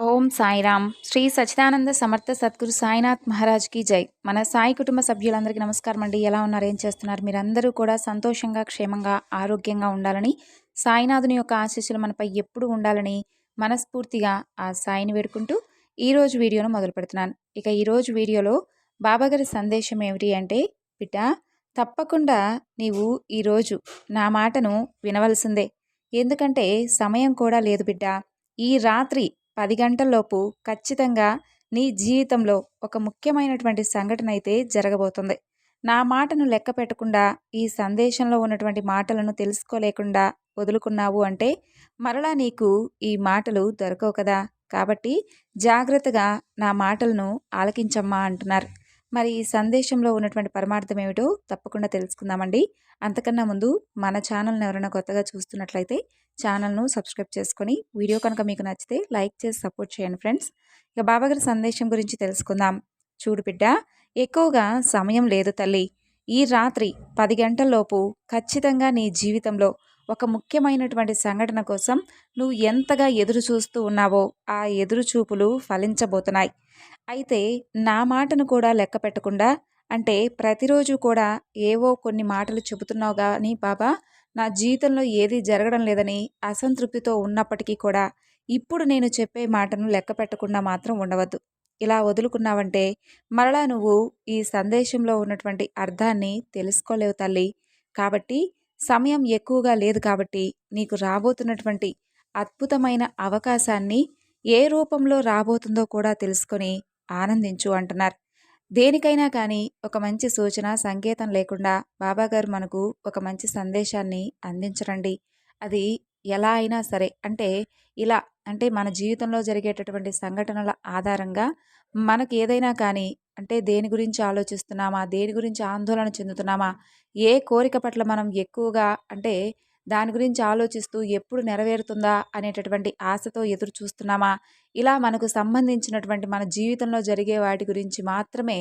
ఓం సాయిరామ్. శ్రీ సచిదానంద సమర్థ సద్గురు సాయినాథ్ మహారాజ్కి జై. మన సాయి కుటుంబ సభ్యులందరికీ నమస్కారం అండి. ఎలా ఉన్నారు? ఏం చేస్తున్నారు? మీరందరూ కూడా సంతోషంగా క్షేమంగా ఆరోగ్యంగా ఉండాలని సాయినాథుని యొక్క ఆశీస్సులు మనపై ఎప్పుడు ఉండాలని మనస్ఫూర్తిగా ఆ సాయిని వేడుకుంటూ ఈరోజు వీడియోను మొదలు పెడుతున్నాను. ఇక ఈరోజు వీడియోలో బాబాగారి సందేశం ఏమిటి అంటే బిడ్డ తప్పకుండా నీవు ఈరోజు నా మాటను వినవలసిందే. ఎందుకంటే సమయం కూడా లేదు బిడ్డ. ఈ రాత్రి పది గంటల్లోపు ఖచ్చితంగా నీ జీవితంలో ఒక ముఖ్యమైనటువంటి సంఘటన అయితే జరగబోతుంది. నా మాటను లెక్క పెట్టకుండా ఈ సందేశంలో ఉన్నటువంటి మాటలను తెలుసుకోలేకుండా వదులుకున్నావు అంటే మరలా నీకు ఈ మాటలు దొరకవు కదా. కాబట్టి జాగ్రత్తగా నా మాటలను ఆలకించమ్మా అంటున్నారు. మరి ఈ సందేశంలో ఉన్నటువంటి పరమార్థం ఏమిటో తప్పకుండా తెలుసుకుందామండి. అంతకన్నా ముందు మన ఛానల్ని ఎవరైనా కొత్తగా చూస్తున్నట్లయితే ఛానల్ను సబ్స్క్రైబ్ చేసుకొని వీడియో కనుక మీకు నచ్చితే లైక్ చేసి సపోర్ట్ చేయండి ఫ్రెండ్స్. ఇక బాబాగారి సందేశం గురించి తెలుసుకుందాం. చూడు బిడ్డ ఎక్కువగా సమయం లేదు తల్లి. ఈ రాత్రి పది గంటల్లోపు ఖచ్చితంగా నీ జీవితంలో ఒక ముఖ్యమైనటువంటి సంఘటన కోసం నువ్వు ఎంతగా ఎదురు చూస్తూ ఉన్నావో ఆ ఎదురు చూపులు ఫలించబోతున్నాయి. అయితే నా మాటను కూడా లెక్క పెట్టకుండా అంటే ప్రతిరోజు కూడా ఏవో కొన్ని మాటలు చెబుతున్నావు కానీ బాబా నా జీవితంలో ఏది జరగడం లేదని అసంతృప్తితో ఉన్నప్పటికీ కూడా ఇప్పుడు నేను చెప్పే మాటను లెక్క పెట్టకుండా మాత్రం ఉండవద్దు. ఇలా వదులుకున్నావంటే మరలా నువ్వు ఈ సందేశంలో ఉన్నటువంటి అర్థాన్ని తెలుసుకోలేవు తల్లి. కాబట్టి సమయం ఎక్కువగా లేదు కాబట్టి నీకు రాబోతున్నటువంటి అద్భుతమైన అవకాశాన్ని ఏ రూపంలో రాబోతుందో కూడా తెలుసుకొని ఆనందించు అంటున్నారు. దేనికైనా కానీ ఒక మంచి సూచన సంకేతం లేకుండా బాబాగారు మనకు ఒక మంచి సందేశాన్ని అందించరండి. అది ఎలా అయినా సరే అంటే ఇలా అంటే మన జీవితంలో జరిగేటటువంటి సంఘటనల ఆధారంగా మనకు ఏదైనా కానీ అంటే దేని గురించి ఆలోచిస్తున్నామా? దేని గురించి ఆందోళన చెందుతున్నామా? ఏ కోరిక పట్ల మనం ఎక్కువగా అంటే దాని గురించి ఆలోచిస్తూ ఎప్పుడు నెరవేరుతుందా అనేటటువంటి ఆశతో ఎదురు చూస్తున్నామా? ఇలా మనకు సంబంధించినటువంటి మన జీవితంలో జరిగే వాటి గురించి మాత్రమే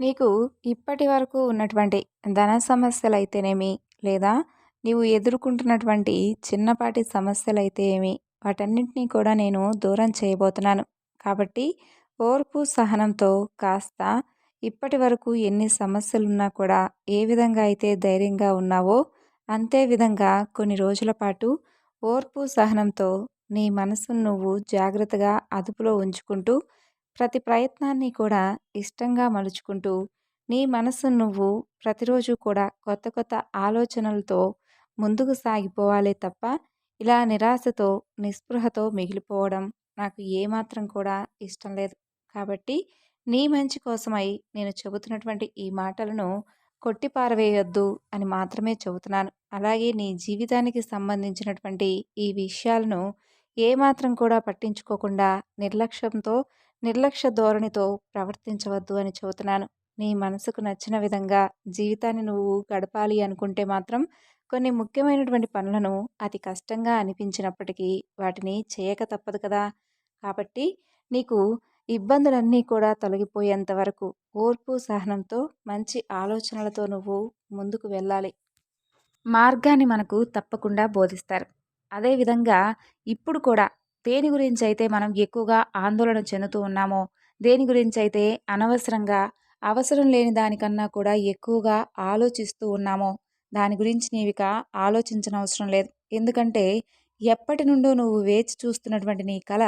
నీకు ఇప్పటి వరకు ఉన్నటువంటి ధన సమస్యలు అయితేనేమి లేదా నీవు ఎదుర్కొంటున్నటువంటి చిన్నపాటి సమస్యలు అయితే ఏమి వాటన్నింటినీ కూడా నేను దూరం చేయబోతున్నాను. కాబట్టి ఓర్పు సహనంతో కాస్త ఇప్పటి వరకు ఎన్ని సమస్యలున్నా కూడా ఏ విధంగా అయితే ధైర్యంగా ఉన్నావో అంతే విధంగా కొన్ని రోజుల పాటు ఓర్పు సహనంతో నీ మనసును నువ్వు జాగ్రత్తగా అదుపులో ఉంచుకుంటూ ప్రతి ప్రయత్నాన్ని కూడా ఇష్టంగా మలుచుకుంటూ నీ మనసును నువ్వు ప్రతిరోజు కూడా కొత్త కొత్త ఆలోచనలతో ముందుకు సాగిపోవాలే తప్ప ఇలా నిరాశతో నిస్పృహతో మిగిలిపోవడం నాకు ఏమాత్రం కూడా ఇష్టం లేదు. కాబట్టి నీ మంచి కోసమై నేను చెబుతున్నటువంటి ఈ మాటలను కొట్టిపారవేయొద్దు అని మాత్రమే చెబుతున్నాను. అలాగే నీ జీవితానికి సంబంధించినటువంటి ఈ విషయాలను ఏమాత్రం కూడా పట్టించుకోకుండా నిర్లక్ష్యంతో నిర్లక్ష్య ధోరణితో ప్రవర్తించవద్దు అని చెబుతున్నాను. నీ మనసుకు నచ్చిన విధంగా జీవితాన్ని నువ్వు గడపాలి అనుకుంటే మాత్రం కొన్ని ముఖ్యమైనటువంటి పనులను అతి కష్టంగా అనిపించినప్పటికీ వాటిని చేయక తప్పదు కదా. కాబట్టి నీకు ఇబ్బందులన్నీ కూడా తొలగిపోయేంత వరకు ఓర్పు సహనంతో మంచి ఆలోచనలతో నువ్వు ముందుకు వెళ్ళాలి. మార్గాన్ని మనకు తప్పకుండా బోధిస్తారు. అదేవిధంగా ఇప్పుడు కూడా దేని గురించి అయితే మనం ఎక్కువగా ఆందోళన చెందుతూ ఉన్నామో దేని గురించి అయితే అనవసరంగా అవసరం లేని దానికన్నా కూడా ఎక్కువగా ఆలోచిస్తూ ఉన్నామో దాని గురించి నీవిక ఆలోచించనవసరం లేదు. ఎందుకంటే ఎప్పటి నుండో నువ్వు వేచి చూస్తున్నటువంటి నీ కళ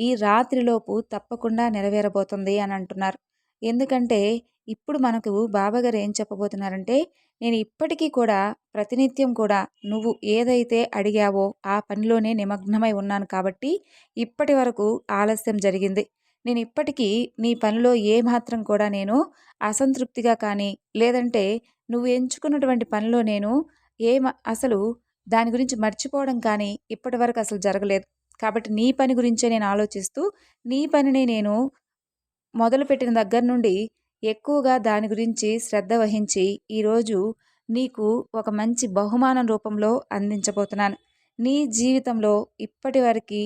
ఈ రాత్రిలోపు తప్పకుండా నెరవేరబోతుంది అని అంటున్నారు. ఎందుకంటే ఇప్పుడు మనకు బాబాగారు ఏం చెప్పబోతున్నారంటే నేను ఇప్పటికీ కూడా ప్రతినిత్యం కూడా నువ్వు ఏదైతే అడిగావో ఆ పనిలోనే నిమగ్నమై ఉన్నాను కాబట్టి ఇప్పటి వరకు ఆలస్యం జరిగింది. నేను ఇప్పటికీ నీ పనిలో ఏమాత్రం కూడా నేను అసంతృప్తిగా కానీ లేదంటే నువ్వు ఎంచుకున్నటువంటి పనిలో నేను ఏం అసలు దాని గురించి మర్చిపోవడం కానీ ఇప్పటి వరకు అసలు జరగలేదు. కాబట్టి నీ పని గురించే నేను ఆలోచిస్తూ నీ పనిని నేను మొదలుపెట్టిన దగ్గర నుండి ఎక్కువగా దాని గురించి శ్రద్ధ వహించి ఈరోజు నీకు ఒక మంచి బహుమానం రూపంలో అందించబోతున్నాను. నీ జీవితంలో ఇప్పటి వరకు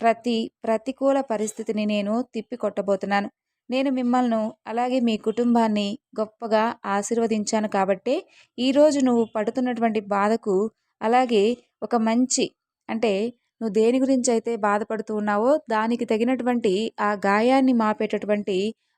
ప్రతి ప్రతికూల పరిస్థితిని నేను తిప్పి కొట్టబోతున్నాను నేను మిమ్మల్ని అలాగే మీ కుటుంబాన్ని గొప్పగా ఆశీర్వదించాను కాబట్టే ఈరోజు నువ్వు పడుతున్నటువంటి బాధకు అలాగే ఒక మంచి అంటే నువ్వు దేని గురించి అయితే బాధపడుతూ ఉన్నావో దానికి తగినటువంటి ఆ గాయాన్ని మాపేటటువంటి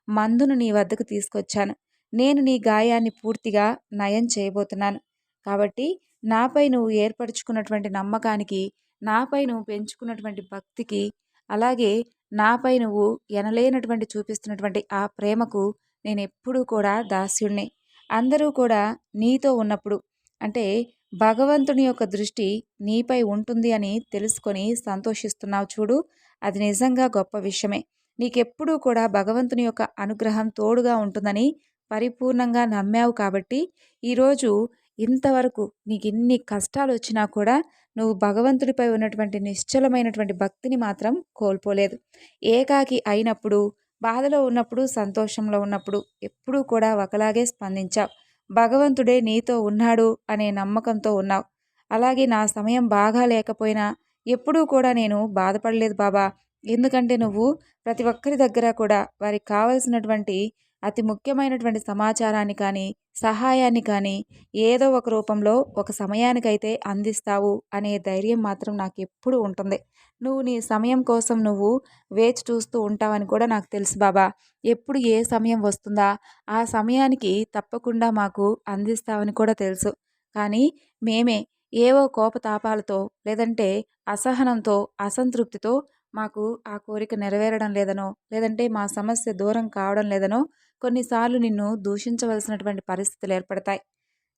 మందును నీ వద్దకు తీసుకొచ్చాను. నేను నీ గాయాన్ని పూర్తిగా నయం చేయబోతున్నాను. కాబట్టి నాపై నువ్వు ఏర్పరచుకున్నటువంటి నమ్మకానికి నాపై నువ్వు పెంచుకున్నటువంటి భక్తికి అలాగే నాపై నువ్వు ఎనలేనటువంటి చూపిస్తున్నటువంటి ఆ ప్రేమకు నేను ఎప్పుడూ కూడా దాస్యుణ్ణి. అందరూ కూడా నీతో ఉన్నప్పుడు అంటే భగవంతుని యొక్క దృష్టి నీపై ఉంటుంది అని తెలుసుకొని సంతోషిస్తున్నావు చూడు. అది నిజంగా గొప్ప విషయమే. నీకెప్పుడూ కూడా భగవంతుని యొక్క అనుగ్రహం తోడుగా ఉంటుందని పరిపూర్ణంగా నమ్మావు కాబట్టి ఈరోజు ఇంతవరకు నీకు ఇన్ని కష్టాలు వచ్చినా కూడా నువ్వు భగవంతుడిపై ఉన్నటువంటి నిశ్చలమైనటువంటి భక్తిని మాత్రం కోల్పోలేదు. ఏకాకి అయినప్పుడు బాధలో ఉన్నప్పుడు సంతోషంలో ఉన్నప్పుడు ఎప్పుడూ కూడా ఒకలాగే స్పందించావు. భగవంతుడే నీతో ఉన్నాడు అనే నమ్మకంతో ఉన్నావు. అలాగే నా సమయం బాగా లేకపోయినా ఎప్పుడూ కూడా నేను బాధపడలేదు బాబా. ఎందుకంటే నువ్వు ప్రతి ఒక్కరి దగ్గర కూడా వారికి కావలసినటువంటి అతి ముఖ్యమైనటువంటి సమాచారాన్ని కానీ సహాయాన్ని కానీ ఏదో ఒక రూపంలో ఒక సమయానికైతే అందిస్తావు అనే ధైర్యం మాత్రం నాకు ఎప్పుడు ఉంటుంది. నువ్వు నీ సమయం కోసం నువ్వు వేచి చూస్తూ ఉంటావని కూడా నాకు తెలుసు బాబా. ఎప్పుడు ఏ సమయం వస్తుందా ఆ సమయానికి తప్పకుండా మాకు అందిస్తావని కూడా తెలుసు. కానీ మేమే ఏవో కోపతాపాలతో లేదంటే అసహనంతో అసంతృప్తితో మాకు ఆ కోరిక నెరవేరడం లేదనో లేదంటే మా సమస్య దూరం కావడం లేదనో కొన్నిసార్లు నిన్ను దూషించవలసినటువంటి పరిస్థితులు ఏర్పడతాయి.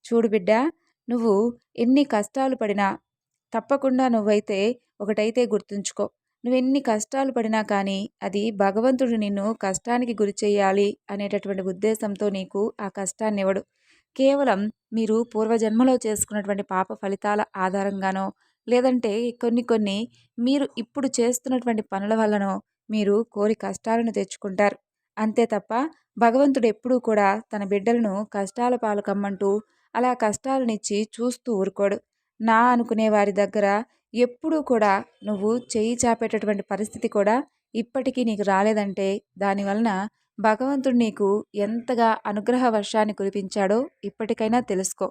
చూడు బిడ్డ నువ్వు ఎన్ని కష్టాలు పడినా తప్పకుండా నువ్వైతే ఒకటైతే గుర్తుంచుకో. నువ్వు ఎన్ని కష్టాలు పడినా కానీ అది భగవంతుడు నిన్ను కష్టానికి గురి చేయాలి అనేటటువంటి ఉద్దేశంతో నీకు ఆ కష్టాన్ని ఇవ్వడు. కేవలం మీరు పూర్వజన్మలో చేసుకున్నటువంటి పాప ఫలితాల ఆధారంగానో లేదంటే కొన్ని కొన్ని మీరు ఇప్పుడు చేస్తున్నటువంటి పనుల వల్లనో మీరు కోరి కష్టాలను తెచ్చుకుంటారు. అంతే తప్ప భగవంతుడు ఎప్పుడూ కూడా తన బిడ్డలను కష్టాల పాలకమ్మంటూ అలా కష్టాలనిచ్చి చూస్తూ ఊరుకోడు. నా అనుకునే వారి దగ్గర ఎప్పుడూ కూడా నువ్వు చేయి చాపేటటువంటి పరిస్థితి కూడా ఇప్పటికీ నీకు రాలేదంటే దానివలన భగవంతుడు నీకు ఎంతగా అనుగ్రహ వర్షాన్ని కురిపించాడో ఇప్పటికైనా తెలుసుకో.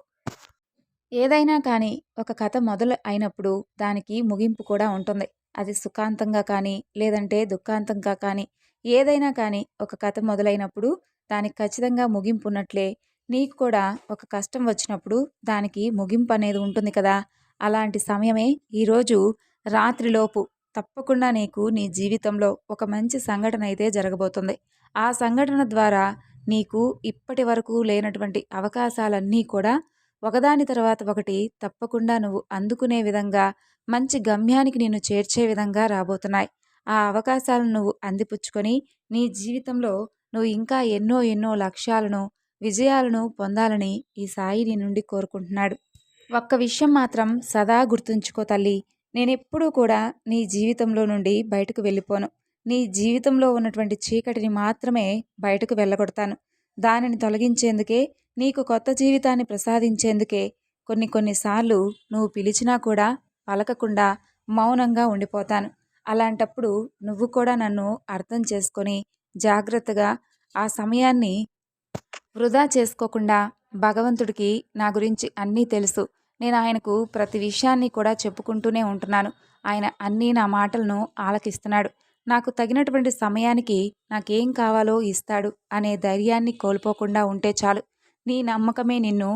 ఏదైనా కానీ ఒక కథ మొదలు అయినప్పుడు దానికి ముగింపు కూడా ఉంటుంది. అది సుఖాంతంగా కానీ లేదంటే దుఃఖాంతంగా కానీ ఏదైనా కానీ ఒక కథ మొదలైనప్పుడు దానికి ఖచ్చితంగా ముగింపు ఉన్నట్లే నీకు కూడా ఒక కష్టం వచ్చినప్పుడు దానికి ముగింపు అనేది ఉంటుంది కదా. అలాంటి సమయమే ఈరోజు రాత్రిలోపు తప్పకుండా నీకు నీ జీవితంలో ఒక మంచి సంఘటన అయితే జరగబోతుంది. ఆ సంఘటన ద్వారా నీకు ఇప్పటి వరకు లేనటువంటి అవకాశాలన్నీ కూడా ఒకదాని తర్వాత ఒకటి తప్పకుండా నువ్వు అందుకునే విధంగా మంచి గమ్యానికి నిన్ను చేర్చే విధంగా రాబోతున్నాయి. ఆ అవకాశాలను నువ్వు అందిపుచ్చుకొని నీ జీవితంలో నువ్వు ఇంకా ఎన్నో ఎన్నో లక్ష్యాలను విజయాలను పొందాలని ఈ సాయి నీ నుండి కోరుకుంటున్నాడు. ఒక్క విషయం మాత్రం సదా గుర్తుంచుకో తల్లి. నేనెప్పుడూ కూడా నీ జీవితంలో నుండి బయటకు వెళ్ళిపోను. నీ జీవితంలో ఉన్నటువంటి చీకటిని మాత్రమే బయటకు వెళ్ళగొడతాను. దానిని తొలగించేందుకే నీకు కొత్త జీవితాన్ని ప్రసాదించేందుకే కొన్ని కొన్నిసార్లు నువ్వు పిలిచినా కూడా పలకకుండా మౌనంగా ఉండిపోతాను. అలాంటప్పుడు నువ్వు కూడా నన్ను అర్థం చేసుకొని జాగ్రత్తగా ఆ సమయాన్ని వృధా చేసుకోకుండా భగవంతుడికి నా గురించి అన్నీ తెలుసు. నేను ఆయనకు ప్రతి విషయాన్ని కూడా చెప్పుకుంటూనే ఉంటున్నాను. ఆయన అన్నీ నా మాటలను ఆలకిస్తున్నాడు. నాకు తగినటువంటి సమయానికి నాకేం కావాలో ఇస్తాడు అనే ధైర్యాన్ని కోల్పోకుండా ఉంటే చాలు. నీ నమ్మకమే నిన్ను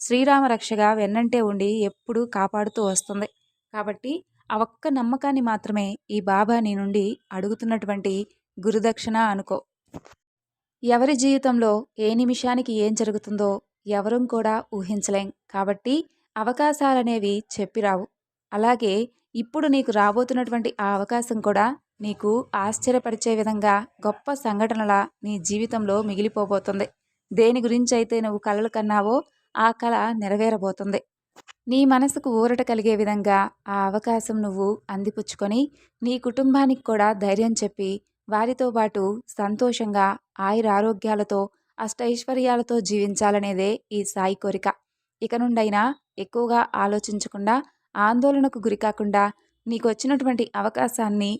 శ్రీరామరక్షగా వెన్నంటే ఉండి ఎప్పుడూ కాపాడుతూ వస్తుంది. కాబట్టి ఆ ఒక్క నమ్మకాన్ని మాత్రమే ఈ బాబా నీ నుండి అడుగుతున్నటువంటి గురుదక్షిణ అనుకో. ఎవరి జీవితంలో ఏ నిమిషానికి ఏం జరుగుతుందో ఎవరం కూడా ఊహించలేం. కాబట్టి అవకాశాలనేవి చెప్పిరావు అలాగే ఇప్పుడు నీకు రాబోతున్నటువంటి ఆ అవకాశం కూడా నీకు ఆశ్చర్యపరిచే విధంగా గొప్ప సంఘటనల నీ జీవితంలో మిగిలిపోబోతుంది. దేని గురించి అయితే నువ్వు కలలు కన్నావో ఆ కళ నెరవేరబోతుంది. నీ మనసుకు ఊరట కలిగే విధంగా ఆ అవకాశం నువ్వు అందిపుచ్చుకొని నీ కుటుంబానికి కూడా ధైర్యం చెప్పి వారితో పాటు సంతోషంగా ఆయురారోగ్యాలతో అష్టైశ్వర్యాలతో జీవించాలనేదే ఈ సాయి కోరిక. ఇక నుండైనా ఎక్కువగా ఆలోచించకుండా ఆందోళనకు గురికాకుండా నీకు వచ్చినటువంటి అవకాశాన్ని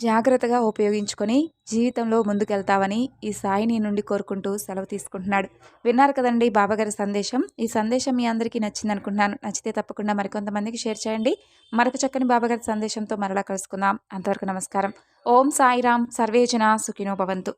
జాగ్రత్తగా ఉపయోగించుకొని జీవితంలో ముందుకెళ్తావని ఈ సాయిని నుండి కోరుకుంటూ సెలవు తీసుకుంటున్నాడు. విన్నారు కదండి బాబాగారి సందేశం. ఈ సందేశం మీ అందరికీ నచ్చింది అనుకుంటున్నాను నచ్చితే తప్పకుండా మరికొంతమందికి షేర్ చేయండి. మరొక చక్కని బాబాగారి సందేశంతో మరలా కలుసుకుందాం. అంతవరకు నమస్కారం. ఓం సాయిరామ్ సర్వేజన సుఖినో భవంతు.